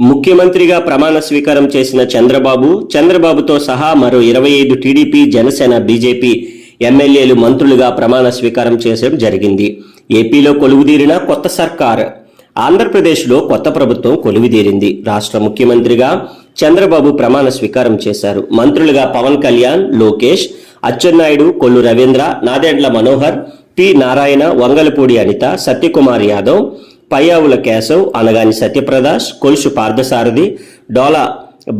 ముఖ్యమంత్రిగా ప్రమాణ స్వీకారం చేసిన చంద్రబాబు చంద్రబాబుతో సహా మరో ఇరవై ఐదు టీడీపీ జనసేన బీజేపీ ఎమ్మెల్యేలు మంత్రులుగా ప్రమాణ స్వీకారం చేయడం జరిగింది. ఏపీలో కొలువుదీరిన కొత్త సర్కార్. ఆంధ్రప్రదేశ్లో కొత్త ప్రభుత్వం కొలువుదీరింది. రాష్ట్ర ముఖ్యమంత్రిగా చంద్రబాబు ప్రమాణ స్వీకారం చేశారు. మంత్రులుగా Pawan Kalyan Lokesh Atchannaidu Kollu Ravindra Nadendla Manohar P Narayana Vangalapudi Anitha Satyakumar Yadav Payyavula Keshav Anagani Satyaprasad Kolusu Parthasarathy Dola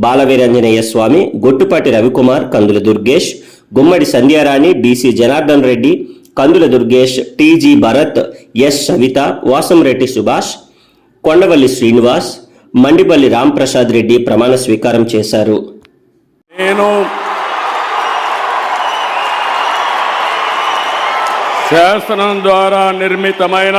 Balaveeranjaneya Swamy Gottupati Ravikumar Kandula Durgesh Gummadi Sandhyarani BC Janardhan Reddy Kandula Durgesh TG Bharath S Savitha Vasamreddy Subhash Kondavalli Srinivas Mandipalli Ramprasad Reddy ప్రమాణ స్వీకారం చేశారు. నేను శాసనం ద్వారా నిర్మితమైన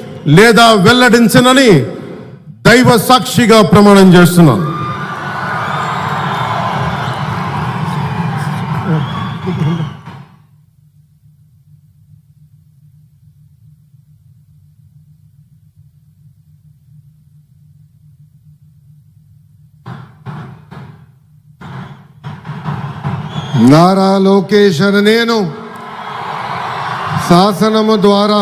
లేదా వెల్లడించనని దైవ సాక్షిగా ప్రమాణం చేస్తున్నాను నారా లోకేష్ నేను శాసనము ద్వారా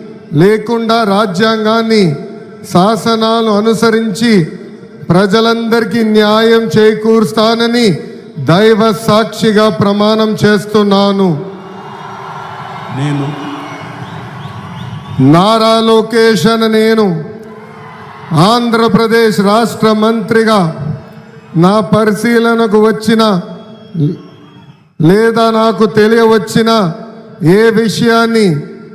లేకుండా రాజ్యాంగాన్ని శాసనాలు అనుసరించి ప్రజలందరికీ న్యాయం చేకూరుస్తానని దైవ సాక్షిగా ప్రమాణం చేస్తున్నాను. నేను నారా లోకేష్ అని నేను ఆంధ్రప్రదేశ్ రాష్ట్ర మంత్రిగా నా పరిశీలనకు వచ్చిన లేదా నాకు తెలియవచ్చిన ఏ విషయాన్ని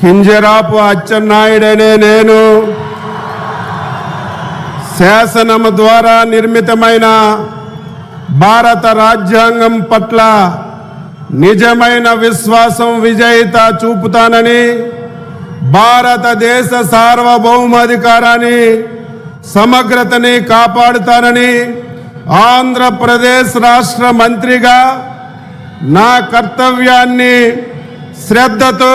కింజరాపు అచ్చెన్నాయుడనే నేను. శాసనము ద్వారా నిర్మితమైన భారత రాజ్యాంగం పట్ల నిజమైన విశ్వాసం విజయిత చూపుతానని భారతదేశ సార్వభౌమాధికారాన్ని సమగ్రతని కాపాడుతానని ఆంధ్రప్రదేశ్ రాష్ట్ర మంత్రిగా నా కర్తవ్యాన్ని శ్రద్ధతో